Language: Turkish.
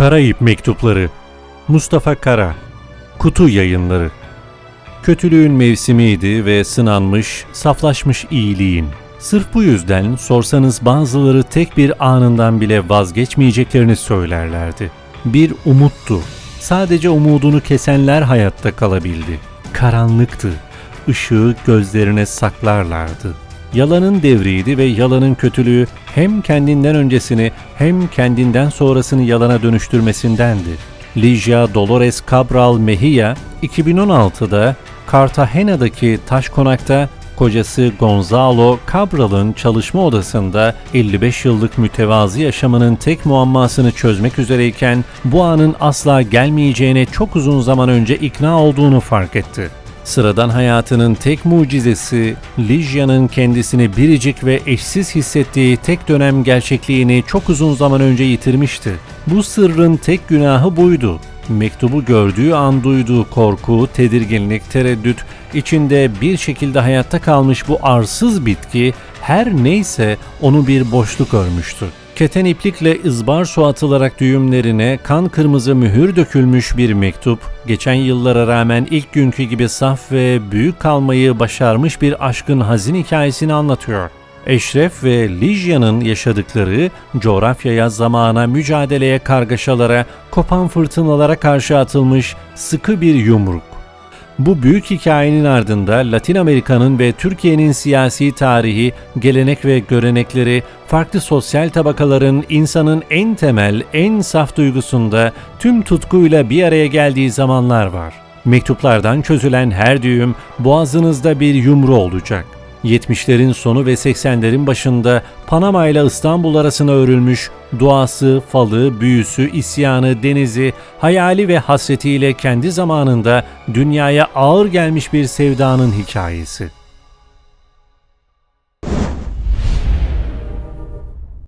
Karayip Mektupları Mustafa Kara Kutu Yayınları Kötülüğün mevsimiydi ve sınanmış, saflaşmış iyiliğin. Sırf bu yüzden sorsanız bazıları tek bir anından bile vazgeçmeyeceklerini söylerlerdi. Bir umuttu. Sadece umudunu kesenler hayatta kalabildi. Karanlıktı. Işığı gözlerine saklarlardı. Yalanın devriydi ve yalanın kötülüğü hem kendinden öncesini hem kendinden sonrasını yalana dönüştürmesindendi. Ligia Dolores Cabral Mejia 2016'da Cartagena'daki taş konakta kocası Gonzalo Cabral'ın çalışma odasında 55 yıllık mütevazi yaşamının tek muammasını çözmek üzereyken bu anın asla gelmeyeceğine çok uzun zaman önce ikna olduğunu fark etti. Sıradan hayatının tek mucizesi, Ligia'nın kendisini biricik ve eşsiz hissettiği tek dönem gerçekliğini çok uzun zaman önce yitirmişti. Bu sırrın tek günahı buydu. Mektubu gördüğü an duyduğu korku, tedirginlik, tereddüt, içinde bir şekilde hayatta kalmış bu arsız bitki her neyse onu bir boşluk örmüştü. Keten iplikle ızbar su atılarak düğümlerine kan kırmızı mühür dökülmüş bir mektup, geçen yıllara rağmen ilk günkü gibi saf ve büyük kalmayı başarmış bir aşkın hazin hikayesini anlatıyor. Eşref ve Ligia'nın yaşadıkları coğrafyaya, zamana, mücadeleye, kargaşalara, kopan fırtınalara karşı atılmış sıkı bir yumruk. Bu büyük hikayenin ardında Latin Amerika'nın ve Türkiye'nin siyasi tarihi, gelenek ve görenekleri, farklı sosyal tabakaların insanın en temel, en saf duygusunda tüm tutkuyla bir araya geldiği zamanlar var. Mektuplardan çözülen her düğüm boğazınızda bir yumru olacak. 70'lerin sonu ve 80'lerin başında Panama ile İstanbul arasına örülmüş duası, falı, büyüsü, isyanı, denizi, hayali ve hasretiyle kendi zamanında dünyaya ağır gelmiş bir sevdanın hikayesi.